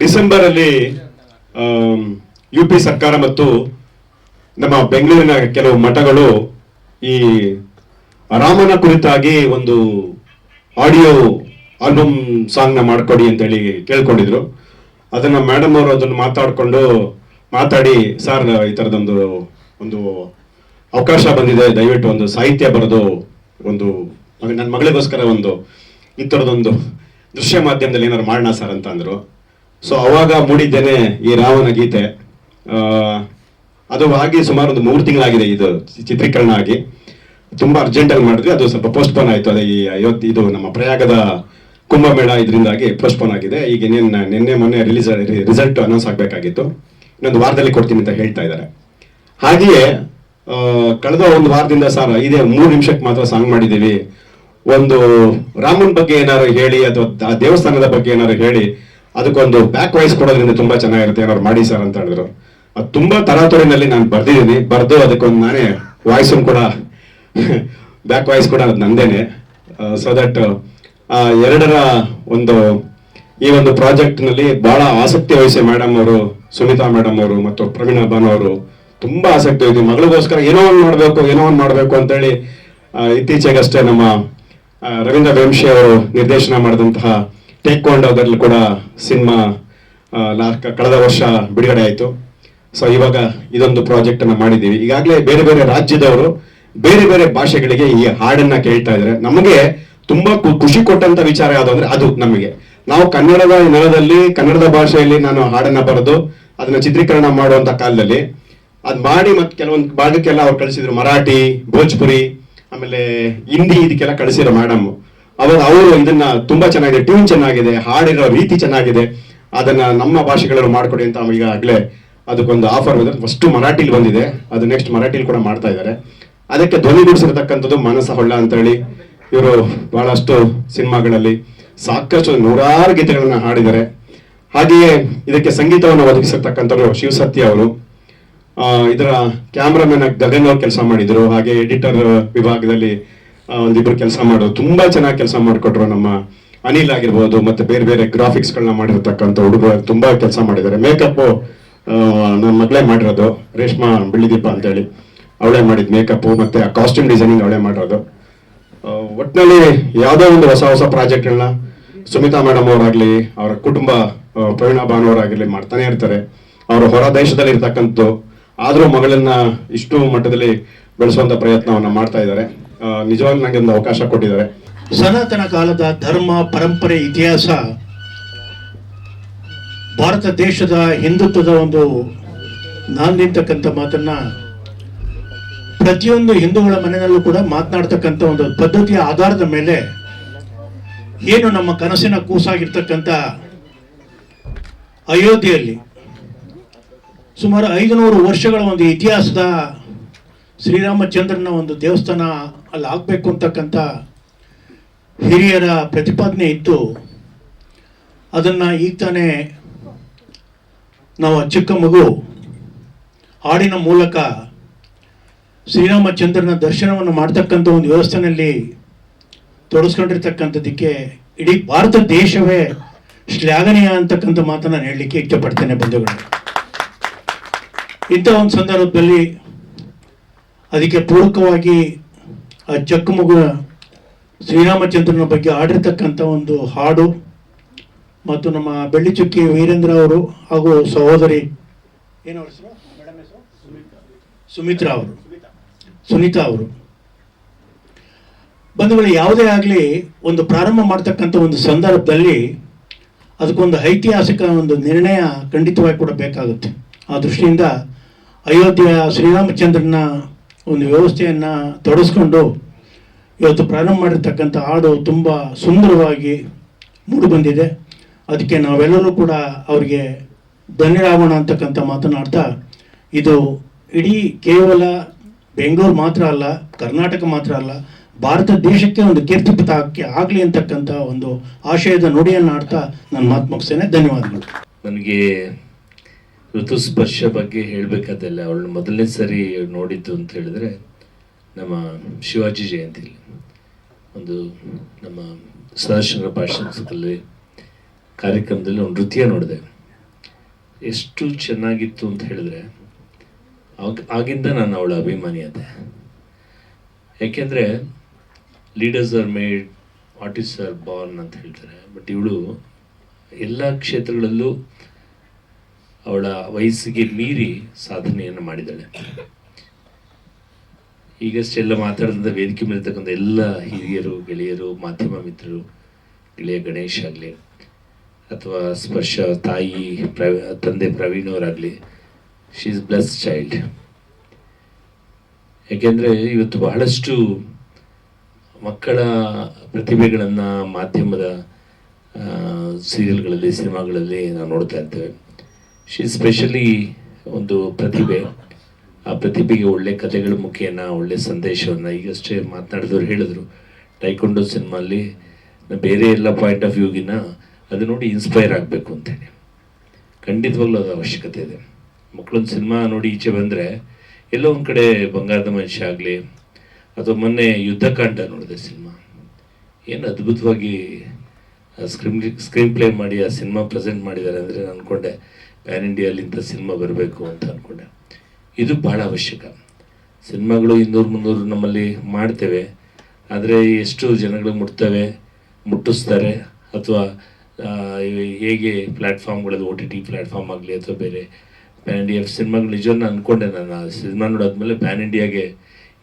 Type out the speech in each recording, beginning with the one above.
December ಅಲ್ಲಿ U P ಸರ್ಕಾರ ಮತ್ತು ನಮ್ಮ ಬೆಂಗಳೂರಿನ ಕೆಲವು ಮಠಗಳು ಈ ರಾಮನ ಕುರಿತಾಗಿ ಒಂದು ಆಡಿಯೋ ಆಲ್ಬಮ್ ಸಾಂಗ್ನ ಮಾಡ್ಕೊಡಿ ಅಂತೇಳಿ ಕೇಳ್ಕೊಂಡಿದ್ರು. ಅದನ್ನ ಮೇಡಮ್ ಅವರು ಅದನ್ನ ಮಾತಾಡ್ಕೊಂಡು ಮಾತಾಡಿ ಸರ್ ಈ ತರದೊಂದು, ಒಂದು ಅವಕಾಶ ಬಂದಿದೆ. ದಯವಿಟ್ಟು ಒಂದು ಸಾಹಿತ್ಯ ಬರೆದು ಒಂದು ನನ್ನ ಮಗಳಿಗೋಸ್ಕರ ಒಂದು ಈ ಥರದೊಂದು ದೃಶ್ಯ ಮಾಧ್ಯಮದಲ್ಲಿ ಏನಾದ್ರು ಮಾಡೋಣ ಸರ್ ಅಂತ ಅಂದ್ರು. ಸೊ ಅವಾಗ ಮೂಡಿದ್ದೇನೆ ಈ ರಾವಣ ಗೀತೆ. ಅದು ಆಗಿ ಸುಮಾರು ಒಂದು ಮೂರು ತಿಂಗಳಾಗಿದೆ ಇದು ಚಿತ್ರೀಕರಣ ಆಗಿ. ತುಂಬಾ ಅರ್ಜೆಂಟ್ ಆಗಿ ಮಾಡಿದ್ವಿ. ಅದು ಸ್ವಲ್ಪ ಪೋಸ್ಟ್ಪೋನ್ ಆಯ್ತು. ಅದೇ ಈ ಐವತ್ತು ಇದು ನಮ್ಮ ಪ್ರಯಾಗದ ಕುಂಭಮೇಳ ಇದರಿಂದಾಗಿ ಪೋಸ್ಟ್ಪೋನ್ ಆಗಿದೆ. ಈಗ ನಿನ್ನೆ ನಿನ್ನೆ ಮೊನ್ನೆ ರಿಲೀಸ್ ರಿಸಲ್ಟ್ ಅನೌನ್ಸ್ ಆಗಬೇಕಾಗಿತ್ತು. ಇನ್ನೊಂದು ವಾರದಲ್ಲಿ ಕೊಡ್ತೀನಿ ಅಂತ ಹೇಳ್ತಾ ಇದ್ದಾರೆ. ಹಾಗೆಯೇ ಕಳೆದ ಒಂದು ವಾರದಿಂದ ಸರ್ ಇದೇ, ಮೂರು ನಿಮಿಷಕ್ಕೆ ಮಾತ್ರ ಸಾಂಗ್ ಮಾಡಿದ್ದೀವಿ. ಒಂದು ರಾಮನ್ ಬಗ್ಗೆ ಏನಾದ್ರು ಹೇಳಿ, ಅಥವಾ ದೇವಸ್ಥಾನದ ಬಗ್ಗೆ ಏನಾದ್ರು ಹೇಳಿ ಅದಕ್ಕೊಂದು ಬ್ಯಾಕ್ ವಾಯ್ಸ್ ಕೊಡೋದ್ರಿಂದ ತುಂಬಾ ಚೆನ್ನಾಗಿರುತ್ತೆ, ಏನಾದ್ರು ಮಾಡಿ ಸರ್ ಅಂತ ಹೇಳಿದ್ರು. ಅದು ತುಂಬಾ ತರಾತುರಿನಲ್ಲಿ ನಾನು ಬರ್ದಿದ್ದೀನಿ. ಬರ್ದು ಅದಕ್ಕೊಂದು ನಾನೇ ವಾಯ್ಸ್ ಕೂಡ ಬ್ಯಾಕ್ ವಾಯ್ಸ್ ಕೂಡ ಅದು ನಂದೇನೆ. ಸೊ ದಟ್ ಎರಡರ ಒಂದು, ಈ ಒಂದು ಪ್ರಾಜೆಕ್ಟ್ನಲ್ಲಿ ಬಹಳ ಆಸಕ್ತಿ ವಹಿಸಿ ಮೇಡಮ್ ಅವರು, ಸುಮಿತಾ ಮೇಡಮ್ ಅವರು ಮತ್ತು ಪ್ರವೀಣ ಬಾನು ಅವರು ತುಂಬಾ ಆಸಕ್ತಿ ವಹಿಸಿ, ಮಗಳಿಗೋಸ್ಕರ ಏನೋ ಒಂದು ಮಾಡಬೇಕು, ಏನೋ ಒಂದು ಮಾಡಬೇಕು ಅಂತೇಳಿ ಇತ್ತೀಚೆಗಷ್ಟೇ ನಮ್ಮ ರವೀಂದ್ರ ವಂಶಿ ಅವರು ನಿರ್ದೇಶನ ಮಾಡಿದಂತಹ ಟೇಕ್ವಾಂಡ್ ಅದರಲ್ಲಿ ಕೂಡ ಸಿನಿಮಾ ಕಳೆದ ವರ್ಷ ಬಿಡುಗಡೆ ಆಯಿತು. ಸೊ ಇವಾಗ ಇದೊಂದು ಪ್ರಾಜೆಕ್ಟ್ ಅನ್ನ ಮಾಡಿದ್ದೀವಿ. ಈಗಾಗಲೇ ಬೇರೆ ಬೇರೆ ರಾಜ್ಯದವರು ಬೇರೆ ಬೇರೆ ಭಾಷೆಗಳಿಗೆ ಈ ಹಾಡನ್ನ ಕೇಳ್ತಾ ಇದ್ದಾರೆ. ನಮಗೆ ತುಂಬಾ ಖುಷಿ ಕೊಟ್ಟಂತ ವಿಚಾರ ಯಾವುದು ಅಂದ್ರೆ ಅದು ನಮಗೆ. ನಾವು ಕನ್ನಡದ ನೆಲದಲ್ಲಿ, ಕನ್ನಡದ ಭಾಷೆಯಲ್ಲಿ ನಾನು ಹಾಡನ್ನ ಬರೆದು ಅದನ್ನ ಚಿತ್ರೀಕರಣ ಮಾಡುವಂತ ಕಾಲದಲ್ಲಿ ಅದ್ ಮಾಡಿ ಮತ್ತೆ ಕೆಲವೊಂದು ಭಾಗಕ್ಕೆಲ್ಲ ಅವ್ರು ಕಳಿಸಿದ್ರು. ಮರಾಠಿ, ಭೋಜ್ಪುರಿ, ಆಮೇಲೆ ಹಿಂದಿ ಇದಕ್ಕೆಲ್ಲ ಕಳಿಸಿರೋ ಮೇಡಮ್ ಅವಾಗ ಅವರು ಇದನ್ನ ತುಂಬಾ ಚೆನ್ನಾಗಿದೆ ಟ್ಯೂನ್ ಚೆನ್ನಾಗಿದೆ, ಹಾಡಿರೋ ರೀತಿ ಚೆನ್ನಾಗಿದೆ. ಅದನ್ನ ನಮ್ಮ ಭಾಷೆಗಳಲ್ಲಿ ಮಾಡ್ಕೊಡಿ ಅಂತ ಈಗಾಗಲೇ ಅದಕ್ಕೊಂದು ಆಫರ್ ಬಂದ್ರೆ ಫಸ್ಟ್ ಮರಾಠಿಲಿ ಬಂದಿದೆ. ಅದು ನೆಕ್ಸ್ಟ್ ಮರಾಠಿಲಿ ಕೂಡ ಮಾಡ್ತಾ ಇದ್ದಾರೆ. ಅದಕ್ಕೆ ಧ್ವನಿಗೂಡಿಸಿರ್ತಕ್ಕಂಥದ್ದು ಮನಸ ಹೊಳ್ಳ ಅಂತ ಹೇಳಿ ಇವರು ಬಹಳಷ್ಟು ಸಿನಿಮಾಗಳಲ್ಲಿ ಸಾಕಷ್ಟು ನೂರಾರು ಗೀತೆಗಳನ್ನ ಹಾಡಿದ್ದಾರೆ. ಹಾಗೆಯೇ ಇದಕ್ಕೆ ಸಂಗೀತವನ್ನು ಒದಗಿಸಿರ್ತಕ್ಕಂಥವ್ರು ಶಿವಸತ್ಯ ಅವರು. ಇದರ ಕ್ಯಾಮ್ರಾಮನ್ ಗಗನ್ ಅವ್ರು ಕೆಲಸ ಮಾಡಿದ್ರು. ಹಾಗೆ ಎಡಿಟರ್ ವಿಭಾಗದಲ್ಲಿ ಒಂದಿಬ್ರು ಕೆಲಸ ಮಾಡೋದು ತುಂಬಾ ಚೆನ್ನಾಗಿ ಕೆಲಸ ಮಾಡಿಕೊಟ್ರು ನಮ್ಮ ಅನಿಲ್ ಆಗಿರ್ಬೋದು, ಮತ್ತೆ ಬೇರೆ ಬೇರೆ ಗ್ರಾಫಿಕ್ಸ್ ಗಳನ್ನ ಮಾಡಿರ್ತಕ್ಕಂಥ ಹುಡುಗರು ತುಂಬಾ ಕೆಲಸ ಮಾಡಿದ್ದಾರೆ. ಮೇಕಪ್ ನನ್ನ ಮಗಳೇ ಮಾಡಿರೋದು, ರೇಷ್ಮಾ ಬಿಳಿದೀಪ ಅಂತೇಳಿ. ಅವಳೇ ಮಾಡಿದ ಮೇಕಪ್ ಮತ್ತೆ ಆ ಕಾಸ್ಟ್ಯೂಮ್ ಡಿಸೈನಿಂಗ್ ಅವಳೇ ಮಾಡಿರೋದು. ಒಟ್ಟಿನಲ್ಲಿ ಯಾವುದೋ ಒಂದು ಹೊಸ ಹೊಸ ಪ್ರಾಜೆಕ್ಟ್ಗಳನ್ನ ಸುಮಿತಾ ಮೇಡಮ್ ಅವರಾಗ್ಲಿ, ಅವರ ಕುಟುಂಬ ಪ್ರವೀಣ ಪ್ರವೀಣಾ ಭಾನು ಮಾಡ್ತಾನೆ ಇರ್ತಾರೆ. ಅವರು ಹೊರ ದೇಶದಲ್ಲಿ ಇರ್ತಕ್ಕಂಥದ್ದು, ಆದರೂ ಮಗಳನ್ನ ಇಷ್ಟು ಮಟ್ಟದಲ್ಲಿ ಬೆಳೆಸುವಂತ ಪ್ರಯತ್ನವನ್ನ ಮಾಡ್ತಾ ಇದ್ದಾರೆ. ನಿಜವಾಗ್ಲೂ ನನಗೆ ಒಂದು ಅವಕಾಶ ಕೊಟ್ಟಿದ್ದಾರೆ. ಸನಾತನ ಕಾಲದ ಧರ್ಮ, ಪರಂಪರೆ, ಇತಿಹಾಸ, ಭಾರತ ದೇಶದ ಹಿಂದುತ್ವದ ಒಂದು ನಾಂದಿರ್ತಕ್ಕಂಥ ಮಾತನ್ನ ಪ್ರತಿಯೊಂದು ಹಿಂದೂಗಳ ಮನೆಯಲ್ಲೂ ಕೂಡ ಮಾತನಾಡ್ತಕ್ಕಂಥ ಒಂದು ಪದ್ಧತಿಯ ಆಧಾರದ ಮೇಲೆ ಏನು ನಮ್ಮ ಕನಸಿನ ಕೂಸಾಗಿರ್ತಕ್ಕಂಥ ಅಯೋಧ್ಯೆಯಲ್ಲಿ ಸುಮಾರು ಐದುನೂರು ವರ್ಷಗಳ ಒಂದು ಇತಿಹಾಸದ ಶ್ರೀರಾಮಚಂದ್ರನ ಒಂದು ದೇವಸ್ಥಾನ ಅಲ್ಲಿ ಆಗಬೇಕು ಅಂತಕ್ಕಂಥ ಹಿರಿಯರ ಪ್ರತಿಪಾದನೆ ಇತ್ತು. ಅದನ್ನು ಈಗ ತಾನೇ ನಾವು ಚಿಕ್ಕ ಮಗು ಹಾಡಿನ ಮೂಲಕ ಶ್ರೀರಾಮಚಂದ್ರನ ದರ್ಶನವನ್ನು ಮಾಡ್ತಕ್ಕಂಥ ಒಂದು ವ್ಯವಸ್ಥೆನಲ್ಲಿ ತೊಡಸ್ಕೊಂಡಿರ್ತಕ್ಕಂಥದ್ದಕ್ಕೆ ಇಡೀ ಭಾರತ ದೇಶವೇ ಶ್ಲಾಘನೀಯ ಅಂತಕ್ಕಂಥ ಮಾತನ್ನು ನಾನು ಹೇಳಲಿಕ್ಕೆ ಇಷ್ಟಪಡ್ತೇನೆ ಬಂಧುಗಳು. ಇಂಥ ಒಂದು ಸಂದರ್ಭದಲ್ಲಿ ಅದಕ್ಕೆ ಪೂರಕವಾಗಿ ಆ ಚಕ್ಕ ಶ್ರೀರಾಮಚಂದ್ರನ ಬಗ್ಗೆ ಆಡಿರ್ತಕ್ಕಂಥ ಒಂದು ಹಾಡು ಮತ್ತು ನಮ್ಮ ಬೆಳ್ಳಿಚುಕ್ಕಿ ವೀರೇಂದ್ರ ಅವರು ಹಾಗೂ ಸಹೋದರಿ, ಏನು ಹೆಸರು? ಸುಮಿತ್ರಾ ಅವರು. ಸುನೀತಾ ಅವರು. ಬಂಧುಗಳು, ಯಾವುದೇ ಆಗಲಿ ಒಂದು ಪ್ರಾರಂಭ ಮಾಡ್ತಕ್ಕಂಥ ಒಂದು ಸಂದರ್ಭದಲ್ಲಿ ಅದಕ್ಕೊಂದು ಐತಿಹಾಸಿಕ ಒಂದು ನಿರ್ಣಯ ಖಂಡಿತವಾಗಿ ಕೂಡ ಬೇಕಾಗುತ್ತೆ. ಆ ದೃಷ್ಟಿಯಿಂದ ಅಯೋಧ್ಯೆಯ ಶ್ರೀರಾಮಚಂದ್ರನ ಒಂದು ವ್ಯವಸ್ಥೆಯನ್ನು ತೊಡಸ್ಕೊಂಡು ಇವತ್ತು ಪ್ರಾರಂಭ ಮಾಡಿರ್ತಕ್ಕಂಥ ಹಾಡು ತುಂಬ ಸುಂದರವಾಗಿ ಮೂಡಿಬಂದಿದೆ. ಅದಕ್ಕೆ ನಾವೆಲ್ಲರೂ ಕೂಡ ಅವರಿಗೆ ಧನ್ಯರಾಗೋಣ ಅಂತಕ್ಕಂಥ ಮಾತನಾಡ್ತಾ, ಇದು ಇಡೀ ಕೇವಲ ಬೆಂಗಳೂರು ಮಾತ್ರ ಅಲ್ಲ, ಕರ್ನಾಟಕ ಮಾತ್ರ ಅಲ್ಲ, ಭಾರತ ದೇಶಕ್ಕೆ ಒಂದು ಕೀರ್ತಿ ಪಥಕ್ಕೆ ಆಗಲಿ ಅಂತಕ್ಕಂಥ ಒಂದು ಆಶಯದ ನುಡಿಯನ್ನು ಆಡ್ತಾ ನಾನು ಮಾತು ಮುಗಿಸ್ತೇನೆ. ಧನ್ಯವಾದಗಳು. ನನಗೆ ಋತುಸ್ಪರ್ಶ ಬಗ್ಗೆ ಹೇಳಬೇಕಾದಲ್ಲ ಅವಳನ್ನ ಮೊದಲನೇ ಸರಿ ನೋಡಿದ್ದು ಅಂತ ಹೇಳಿದ್ರೆ ನಮ್ಮ ಶಿವಾಜಿ ಜಯಂತಿಲಿ ಒಂದು ನಮ್ಮ ಸದಾಶಿವರ ಭಾಷಣದಲ್ಲಿ ಕಾರ್ಯಕ್ರಮದಲ್ಲಿ ಒಂದು ನೃತ್ಯ ನೋಡಿದೆ. ಎಷ್ಟು ಚೆನ್ನಾಗಿತ್ತು ಅಂತ ಹೇಳಿದ್ರೆ, ಆಗ, ಆಗಿಂದ ನಾನು ಅವಳ ಅಭಿಮಾನಿ ಅದೆ ಯಾಕೆಂದರೆ leaders are made artists are born ಅಂತ ಹೇಳ್ತಾರೆ. ಬಟ್ ಇವಳು ಎಲ್ಲ ಕ್ಷೇತ್ರಗಳಲ್ಲೂ ಅವಳ ವಯಸ್ಸಿಗೆ ಮೀರಿ ಸಾಧನೆಯನ್ನು ಮಾಡಿದ್ದಾಳೆ. ಈಗಷ್ಟೆಲ್ಲ ಮಾತಾಡಿದ ವೇದಿಕೆ ಮೇಲಿರ್ತಕ್ಕಂಥ ಎಲ್ಲ ಹಿರಿಯರು, ಗೆಳೆಯರು, ಮಾಧ್ಯಮ ಮಿತ್ರರು, ಗೆಳೆಯ ಗಣೇಶ್ ಆಗಲಿ, ಅಥವಾ ಸ್ಪರ್ಶ ತಾಯಿ ತಂದೆ ಪ್ರವೀಣ್ ಅವರಾಗಲಿ ಶಿ ಇಸ್ ಬ್ಲಸ್ ಚೈಲ್ಡ್ ಯಾಕೆಂದರೆ ಇವತ್ತು ಬಹಳಷ್ಟು ಮಕ್ಕಳ ಪ್ರತಿಭೆಗಳನ್ನು ಮಾಧ್ಯಮದ ಸೀರಿಯಲ್ಗಳಲ್ಲಿ ಸಿನಿಮಾಗಳಲ್ಲಿ ನಾವು ನೋಡ್ತಾ ಇರ್ತೇವೆ. ಶಿ ಸ್ಪೆಷಲಿ ಒಂದು ಪ್ರತಿಭೆ. ಆ ಪ್ರತಿಭೆಗೆ ಒಳ್ಳೆ ಕಥೆಗಳ ಮುಖೇನ ಒಳ್ಳೆ ಸಂದೇಶವನ್ನು ಈಗಷ್ಟೇ ಮಾತನಾಡಿದವರು ಹೇಳಿದ್ರು. ಟೈಕೊಂಡು ಸಿನಿಮಾಲಿ ಬೇರೆ ಎಲ್ಲ ಪಾಯಿಂಟ್ ಆಫ್ ವ್ಯೂಗಿನ ಅದು ನೋಡಿ ಇನ್ಸ್ಪೈರ್ ಆಗಬೇಕು ಅಂತೇಳಿ. ಖಂಡಿತವಾಗ್ಲೂ ಅದು ಅವಶ್ಯಕತೆ ಇದೆ. ಮಕ್ಕಳೊಂದು ಸಿನಿಮಾ ನೋಡಿ ಈಚೆ ಬಂದರೆ ಎಲ್ಲೋ ಒಂದು ಕಡೆ ಬಂಗಾರದ ಮನುಷ್ಯ ಆಗಲಿ ಅಥವಾ ಮೊನ್ನೆ ಯುದ್ಧಕಾಂಡ ನೋಡಿದೆ ಸಿನಿಮಾ ಏನು ಅದ್ಭುತವಾಗಿ ಸ್ಕ್ರೀನ್ ಸ್ಕ್ರೀನ್ ಪ್ಲೇ ಮಾಡಿ, ಆ ಸಿನಿಮಾ ಪ್ರೆಸೆಂಟ್ ಮಾಡಿದ್ದಾರೆ ಅಂದರೆ ನಾನು ಅಂದ್ಕೊಂಡೆ ಪ್ಯಾನ್ ಇಂಡಿಯಲ್ಲಿ ಇಂಥ ಸಿನಿಮಾ ಬರಬೇಕು ಅಂತ ಅಂದ್ಕೊಂಡೆ ಇದು ಭಾಳ ಅವಶ್ಯಕ. ಸಿನಿಮಾಗಳು ಇನ್ನೂರು ಮುನ್ನೂರು ನಮ್ಮಲ್ಲಿ ಮಾಡ್ತೇವೆ. ಆದರೆ ಎಷ್ಟು ಜನಗಳಿಗೆ ಮುಟ್ತವೆ, ಮುಟ್ಟಿಸ್ತಾರೆ, ಅಥವಾ ಹೇಗೆ ಪ್ಲ್ಯಾಟ್ಫಾರ್ಮ್ಗಳಲ್ಲಿ ಓ ಟಿ ಟಿ ಪ್ಲ್ಯಾಟ್ಫಾರ್ಮ್ ಆಗಲಿ ಅಥವಾ ಬೇರೆ ಪ್ಯಾನ್ ಇಂಡಿಯಾ ಸಿನಿಮಾಗಳು ನಿಜವನ್ನು ಅಂದ್ಕೊಂಡೆ ನಾನು. ಆ ಸಿನಿಮಾ ನೋಡಾದ್ಮೇಲೆ ಪ್ಯಾನ್ ಇಂಡಿಯಾಗೆ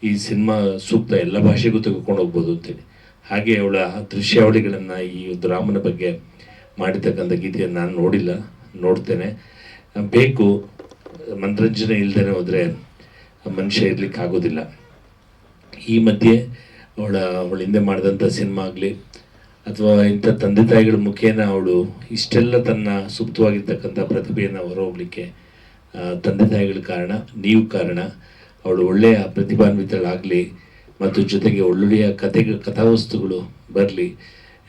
ಈ ಸಿನಿಮಾ ಸೂಕ್ತ ಎಲ್ಲ ಭಾಷೆಗೂ ತೆಗೆದುಕೊಂಡು ಹೋಗ್ಬೋದು ಅಂತೇಳಿ. ಹಾಗೆ ಅವಳ ದೃಶ್ಯಾವಳಿಗಳನ್ನು ಈ ರಾಮನ ಬಗ್ಗೆ ಮಾಡಿರ್ತಕ್ಕಂಥ ಗೀತೆಯನ್ನು ನಾನು ನೋಡಿಲ್ಲ, ನೋಡ್ತೇನೆ. ಬೇಕು ಮನರಂಜನೆ ಇಲ್ಲದೇ ಹೋದರೆ ಮನುಷ್ಯ ಇರ್ಲಿಕ್ಕೆ ಆಗೋದಿಲ್ಲ. ಈ ಮಧ್ಯೆ ಅವಳ ಅವಳ ಹಿಂದೆ ಮಾಡಿದಂಥ ಸಿನಿಮಾ ಆಗಲಿ, ಅಥವಾ ಇಂಥ ತಂದೆ ತಾಯಿಗಳ ಮುಖೇನ ಅವಳು ಇಷ್ಟೆಲ್ಲ ತನ್ನ ಸುಪ್ತವಾಗಿರ್ತಕ್ಕಂಥ ಪ್ರತಿಭೆಯನ್ನು ಹೊರಹೋಗ್ಲಿಕ್ಕೆ ತಂದೆ ತಾಯಿಗಳ ಕಾರಣ, ನೀವು ಕಾರಣ, ಅವಳು ಒಳ್ಳೆಯ ಪ್ರತಿಭಾನ್ವಿತಳಾಗಲಿ ಮತ್ತು ಜೊತೆಗೆ ಒಳ್ಳೊಳ್ಳೆಯ ಕಥೆ ಕಥಾವಸ್ತುಗಳು ಬರಲಿ.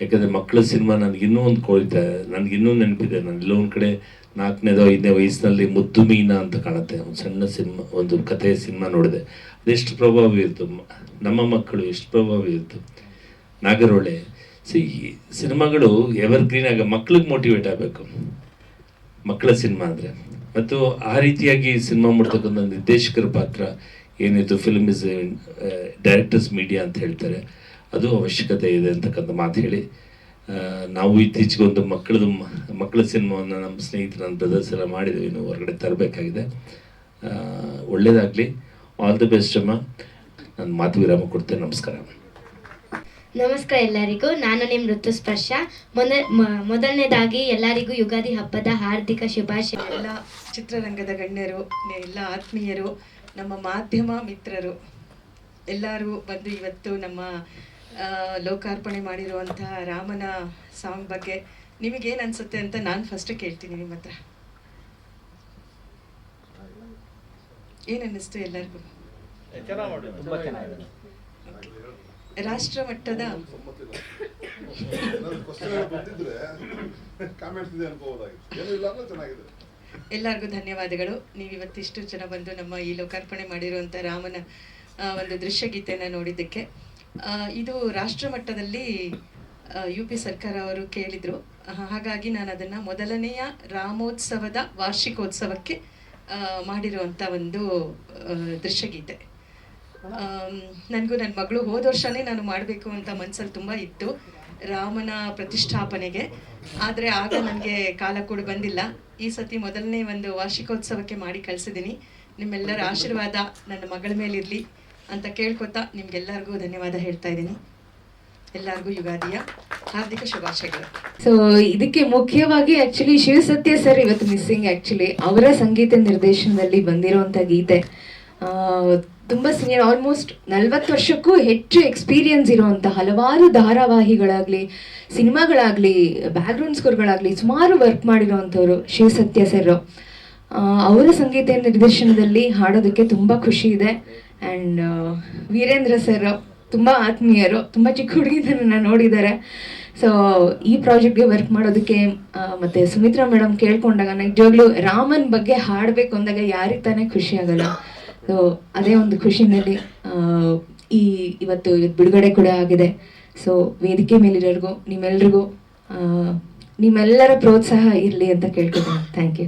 ಯಾಕಂದರೆ ಮಕ್ಕಳ ಸಿನಿಮಾ ನನಗಿನ್ನೂ ಒಂದು ಕೋರಿತ ನನಗಿನ್ನೂ ನೆನಪಿದೆ. ನಾನು ಎಲ್ಲೋ ಒಂದು ಕಡೆ ನಾಲ್ಕನೇದೋ ಐದನೇ ವಯಸ್ಸಿನಲ್ಲಿ ಮುದ್ದು ಮೀನ ಅಂತ ಕಾಣುತ್ತೆ. ಒಂದು ಸಣ್ಣ ಸಿನಿಮಾ, ಒಂದು ಕಥೆಯ ಸಿನಿಮಾ ನೋಡಿದೆ. ಅದೆಷ್ಟು ಪ್ರಭಾವ ಇತ್ತು ನಮ್ಮ ಮಕ್ಕಳು ಎಷ್ಟು ಪ್ರಭಾವ ಇರ್ತು. ನಾಗರೊಳೆ, ಸಿ ಸಿನಿಮಾಗಳು ಎವರ್ ಗ್ರೀನ್ ಆಗ ಮಕ್ಳಿಗೆ ಮೋಟಿವೇಟ್ ಆಗಬೇಕು. ಮಕ್ಕಳ ಸಿನಿಮಾ ಅಂದರೆ. ಮತ್ತು ಆ ರೀತಿಯಾಗಿ ಸಿನಿಮಾ ಮಾಡ್ತಕ್ಕಂಥ ನಿರ್ದೇಶಕರ ಪಾತ್ರ ಏನಿತ್ತು ಫಿಲ್ಮ್ ಇಸ್ ಡೈರೆಕ್ಟರ್ಸ್ ಮೀಡಿಯಾ ಅಂತ ಹೇಳ್ತಾರೆ. ಅದು ಅವಶ್ಯಕತೆ ಇದೆ ಅಂತಕ್ಕಂಥ ಮಾತು ಹೇಳಿ. ನಾವು ಇತ್ತೀಚೆಗೆ ಒಂದು ಮಕ್ಕಳದು ಮಕ್ಕಳ ಸಿನಿಮಾವನ್ನು ನಮ್ಮ ಸ್ನೇಹಿತರ ನನ್ನ ಬ್ರದರ್ಸ್ ಎಲ್ಲ ಮಾಡಿದ್ವಿ. ಇನ್ನು ಹೊರಗಡೆ ತರಬೇಕಾಗಿದೆ. ಒಳ್ಳೇದಾಗಲಿ. ಆಲ್ ದಿ ಬೆಸ್ಟ್ ಅಮ್ಮ. ನಾನು ಮಾತು ವಿರಾಮ ಕೊಡ್ತೇನೆ. ನಮಸ್ಕಾರ. ನಮಸ್ಕಾರ ಎಲ್ಲರಿಗೂ. ನಾನು ನಿಮ್ಮ ಋತುಸ್ಪರ್ಶ. ಮೊದ ಮ- ಮೊದಲನೇದಾಗಿ ಎಲ್ಲರಿಗೂ ಯುಗಾದಿ ಹಬ್ಬದ ಹಾರ್ದಿಕ ಶುಭಾಶಯ. ಎಲ್ಲ ಚಿತ್ರರಂಗದ ಗಣ್ಯರು ಎಲ್ಲ ಆತ್ಮೀಯರು ನಮ್ಮ ಮಾಧ್ಯಮ ಮಿತ್ರರು. ಎಲ್ಲರೂ ಬಂದು ಇವತ್ತು ನಮ್ಮ ಲೋಕಾರ್ಪಣೆ ಮಾಡಿರುವಂತಹ ರಾಮನ ಸಾಂಗ್ ಬಗ್ಗೆ ನಿಮಗೇನು ಅನ್ಸುತ್ತೆ ಅಂತ ನಾನು ಫಸ್ಟ್ ಕೇಳ್ತೀನಿ ನಿಮ್ಮ ಹತ್ರ. ಏನು ಅನ್ನಿಸ್ತು ಎಲ್ಲರಿಗೂ? ರಾಷ್ಟ್ರ ಮಟ್ಟದ ಕಾಮೆಂಟ್ಸ್ ಇದೆ ಅನ್ಕೋಬೋದಾಗಿತ್ತು. ಇಲ್ಲ ಅಂದ್ರೆ ಚೆನ್ನಾಗಿದೆ. ಎಲ್ಲರಿಗೂ ಧನ್ಯವಾದಗಳು. ನೀವು ಇವತ್ತಿಷ್ಟು ಜನ ಬಂದು ನಮ್ಮ ಈ ಲೋಕಾರ್ಪಣೆ ಮಾಡಿರುವಂಥ ರಾಮನ ಒಂದು ದೃಶ್ಯಗೀತೆಯನ್ನು ನೋಡಿದ್ದಕ್ಕೆ. ಇದು ರಾಷ್ಟ್ರ ಮಟ್ಟದಲ್ಲಿ ಯು ಪಿ ಸರ್ಕಾರ ಅವರು ಕೇಳಿದರು. ಹಾಗಾಗಿ ನಾನು ಅದನ್ನು ಮೊದಲನೆಯ ರಾಮೋತ್ಸವದ ವಾರ್ಷಿಕೋತ್ಸವಕ್ಕೆ ಮಾಡಿರುವಂಥ ಒಂದು ದೃಶ್ಯಗೀತೆ ನನಗೂ ನನ್ನ ಮಗಳು ಹೋದ ವರ್ಷನೇ ನಾನು ಮಾಡಬೇಕು ಅಂತ ಮನಸ್ಸಲ್ಲಿ ತುಂಬ ಇತ್ತು. ರಾಮನ ಪ್ರತಿಷ್ಠಾಪನೆಗೆ. ಆದರೆ ಆಗ ನನಗೆ ಕಾಲ ಕೂಡ ಬಂದಿಲ್ಲ. ಈ ಸತಿ ಮೊದಲನೇ ಒಂದು ವಾರ್ಷಿಕೋತ್ಸವಕ್ಕೆ ಮಾಡಿ ಕಳಿಸಿದ್ದೀನಿ. ನಿಮ್ಮೆಲ್ಲರ ಆಶೀರ್ವಾದ ನನ್ನ ಮಗಳ ಮೇಲಿರಲಿ ಅಂತ ಕೇಳ್ಕೊತಾ ನಿಮ್ಗೆಲ್ಲರಿಗೂ ಧನ್ಯವಾದ ಹೇಳ್ತಾ ಇದ್ದೀನಿ. ಎಲ್ಲರಿಗೂ ಯುಗಾದಿಯ ಹಾರ್ದಿಕ ಶುಭಾಶಯಗಳು. ಸೊ ಇದಕ್ಕೆ ಮುಖ್ಯವಾಗಿ ಆಕ್ಚುಲಿ ಶಿವಸತ್ಯ ಸರ್ ಇವತ್ತು ಮಿಸ್ಸಿಂಗ್ ಆಕ್ಚುಲಿ ಅವರ ಸಂಗೀತ ನಿರ್ದೇಶನದಲ್ಲಿ ಬಂದಿರುವಂಥ ಗೀತೆ. ತುಂಬಾ ಸೀನಿಯರ್ ಆಲ್ಮೋಸ್ಟ್ ನಲ್ವತ್ತು ವರ್ಷಕ್ಕೂ ಹೆಚ್ಚು ಎಕ್ಸ್ಪೀರಿಯನ್ಸ್ ಇರುವಂಥ ಹಲವಾರು ಧಾರಾವಾಹಿಗಳಾಗಲಿ, ಸಿನಿಮಾಗಳಾಗಲಿ ಬ್ಯಾಕ್ಗ್ರೌಂಡ್ ಸ್ಕೋರ್ಗಳಾಗಲಿ ಸುಮಾರು ವರ್ಕ್ ಮಾಡಿರುವಂಥವರು ಶಿವ ಸತ್ಯ ಸರ್ ಅವರ ಸಂಗೀತ ನಿರ್ದೇಶನದಲ್ಲಿ ಹಾಡೋದಕ್ಕೆ ತುಂಬ ಖುಷಿ ಇದೆ. ಆ್ಯಂಡ್ ವೀರೇಂದ್ರ ಸರ್ ತುಂಬ ಆತ್ಮೀಯರು, ತುಂಬ ಚಿಕ್ಕ ಹುಡುಗಿನ ನೋಡಿದ್ದಾರೆ. ಸೊ ಈ ಪ್ರಾಜೆಕ್ಟ್ಗೆ ವರ್ಕ್ ಮಾಡೋದಕ್ಕೆ ಮತ್ತು ಸುಮಿತ್ರಾ ಮೇಡಮ್ ಕೇಳ್ಕೊಂಡಾಗ ನಿಜವಾಗ್ಲೂ ರಾಮನ್ ಬಗ್ಗೆ ಹಾಡಬೇಕು ಅಂದಾಗ ಯಾರಿಗೆ ತಾನೇ ಖುಷಿ ಆಗಲ್ಲ. ಸೊ ಅದೇ ಒಂದು ಖುಷಿನಲ್ಲಿ ಈ ಇವತ್ತು ಬಿಡುಗಡೆ ಕೂಡ ಆಗಿದೆ. ಸೊ ವೇದಿಕೆ ಮೇಲಿರೋರಿಗೂ, ನಿಮ್ಮೆಲ್ರಿಗೂ ನಿಮ್ಮೆಲ್ಲರ ಪ್ರೋತ್ಸಾಹ ಇರಲಿ ಅಂತ ಕೇಳ್ಕೊತೀನಿ. Thank you